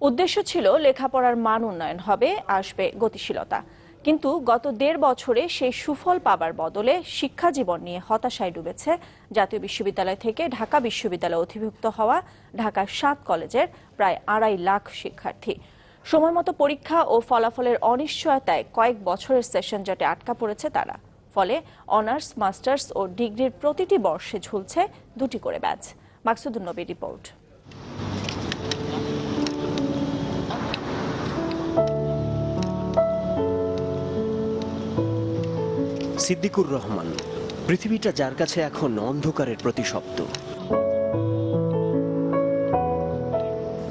উদ্দেশ্য ছিল লেখাপড়ার মান উন্নয়ন হবে, আসবে গতিশীলতা। কিন্তু গত দেড় বছরে সেই সুফল পাবার বদলে শিক্ষা জীবন নিয়ে হতাশায় ডুবেছে জাতীয় বিশ্ববিদ্যালয় থেকে ঢাকা বিশ্ববিদ্যালয়ে অধিভুক্ত হওয়া ঢাকার সাত কলেজের প্রায় আড়াই লাখ শিক্ষার্থী। সময়মতো পরীক্ষা ও ফলাফলের অনিশ্চয়তায় কয়েক বছরের সেশন জটে আটকা পড়েছে তারা। ফলে অনার্স, মাস্টার্স ও ডিগ্রির প্রতিটি বর্ষে ঝুলছে দুটি করে ব্যাচ। মাকসুদুল নবী রিপোর্ট। সিদ্দিকুর রহমান। পৃথিবীটা যার কাছে এখন অন্ধকারের প্রতিশব্দ।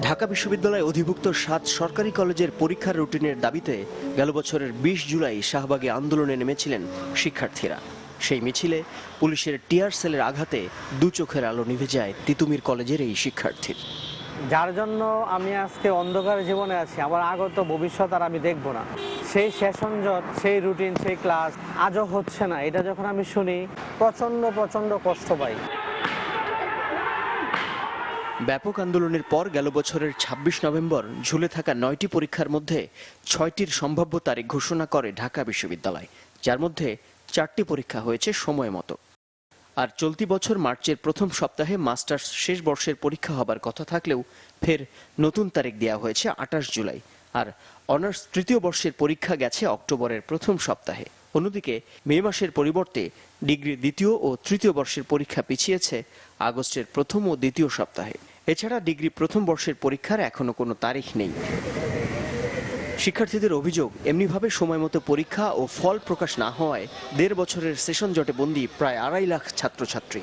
ঢাকা বিশ্ববিদ্যালয়ে অধিভুক্ত সাত সরকারি কলেজের পরীক্ষার রুটিনের দাবিতে গেল বছরের বিশ জুলাই শাহবাগে আন্দোলনে নেমেছিলেন শিক্ষার্থীরা। সেই মিছিলে পুলিশের টিয়ার সেলের আঘাতে দু চোখের আলো নিভে যায় তিতুমির কলেজের এই শিক্ষার্থীর। যার জন্য আমি আজকে অন্ধকার জীবনে আছি। আমার আগত ভবিষ্যৎ আর আমি দেখব না। সেই সেশন জট, সেই রুটিন সেই ক্লাস আজও হচ্ছে না। এটা যখন আমি শুনি, প্রচণ্ড প্রচণ্ড কষ্ট পাই। ব্যাপক আন্দোলনের পর গেল বছরের ২৬ নভেম্বর, ঝুলে থাকা নয়টি পরীক্ষার মধ্যে ছয়টির সম্ভাব্য তারিখ ঘোষণা করে ঢাকা বিশ্ববিদ্যালয়। যার মধ্যে চারটি পরীক্ষা হয়েছে সময় মতো। আর চলতি বছর মার্চের প্রথম সপ্তাহে মাস্টার্স শেষ বর্ষের পরীক্ষা হবার কথা থাকলেও ফের নতুন তারিখ দেওয়া হয়েছে আঠাশ জুলাই। আর অনার্স তৃতীয় বর্ষের পরীক্ষা গেছে অক্টোবরের প্রথম সপ্তাহে। অন্যদিকে মে মাসের পরিবর্তে ডিগ্রির দ্বিতীয় ও তৃতীয় বর্ষের পরীক্ষা পিছিয়েছে আগস্টের প্রথম ও দ্বিতীয় সপ্তাহে। এছাড়া ডিগ্রি প্রথম বর্ষের পরীক্ষার এখনও কোনো তারিখ নেই। শিক্ষার্থীদের অভিযোগ এমনিভাবে সময় মতো পরীক্ষা ও ফল প্রকাশ না হওয়ায় দেড় বছরের সেশন জটে বন্দি প্রায় আড়াই লাখ ছাত্রছাত্রী।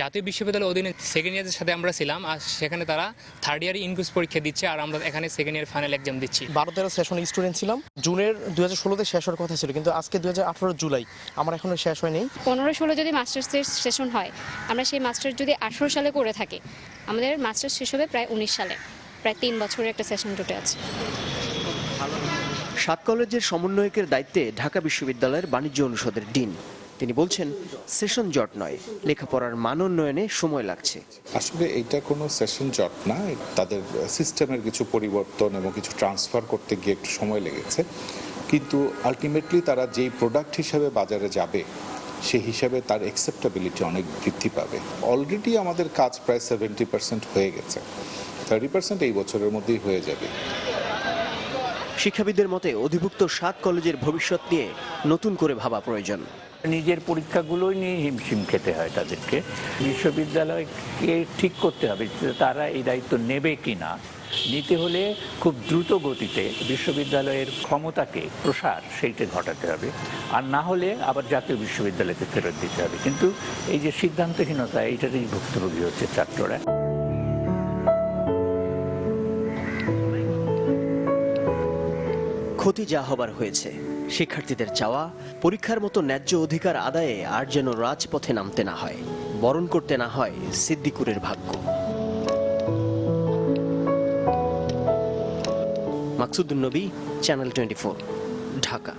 জাতীয় বিশ্ববিদ্যালয়ের অধীনে সেকেন্ড ইয়ারের সাথে আমরা ছিলাম আর সেখানে তারা থার্ড ইয়ারে ইনক্লুস পরীক্ষা দিচ্ছে আর আমরা এখানে সেকেন্ড ইয়ার ফাইনাল এক্সাম দিচ্ছি। বারো তেরো সেশন স্টুডেন্ট ছিলাম। জুনের দু হাজার ষোলোতে শেষ হওয়ার কথা ছিল কিন্তু আজকে দু হাজার আঠারো জুলাই আমার এখনও শেষ হয়নি। পনেরো ষোলো যদি মাস্টার্সের সেশন হয় আমরা সেই মাস্টার্স যদি আঠেরো সালে করে থাকি আমাদের মাস্টার্স শেষ হবে প্রায় উনিশ সালে। প্রায় তিন বছরের একটা সেশন জুটে আছে। সাত কলেজের সমন্বয়কের দায়িত্বে ঢাকা বিশ্ববিদ্যালয়ের বাণিজ্য অনুষদের ডিন। তিনি বলছেন, সেশন জট নয়, লেখাপড়ার মান উন্নয়নে সময় লাগছে। আসলে এইটা কোনো সেশন জট না, তাদের সিস্টেমের কিছু পরিবর্তন এবং কিছু ট্রান্সফার করতে গিয়ে একটু সময় লেগেছে। কিন্তু আলটিমেটলি তারা যেই প্রোডাক্ট হিসাবে বাজারে যাবে, সেই হিসাবে তার অ্যাকসেপ্টেবিলিটি অনেক বৃদ্ধি পাবে। অলরেডি আমাদের কাজ প্রায় সেভেন্টি পার্সেন্ট হয়ে গেছে। থার্টি পার্সেন্ট এই বছরের মধ্যেই হয়ে যাবে। শিক্ষাবিদদের মতে অধিভুক্ত সাত কলেজের ভবিষ্যৎ নিয়ে নতুন করে ভাবা প্রয়োজন। নিজের পরীক্ষাগুলোই নিয়ে হিমশিম খেতে হয় তাদেরকে। বিশ্ববিদ্যালয়কে ঠিক করতে হবে তারা এই দায়িত্ব নেবে কি না নিতে হলে খুব দ্রুত গতিতে বিশ্ববিদ্যালয়ের ক্ষমতাকে প্রসার সেইটা ঘটাতে হবে। আর না হলে আবার জাতীয় বিশ্ববিদ্যালয়কে ফেরত দিতে হবে। কিন্তু এই যে সিদ্ধান্তহীনতা এইটাতেই ভুক্তভোগী হচ্ছে ছাত্ররা। ক্ষতি যা হবার হয়েছে। শিক্ষার্থীদের চাওয়া, পরীক্ষার মতো ন্যায্য অধিকার আদায়ে আর যেন রাজপথে নামতে না হয়, বরণ করতে না হয় সিদ্দিকুরের ভাগ্য। মাকসুদুল নবী চ্যানেল টোয়েন্টি ঢাকা।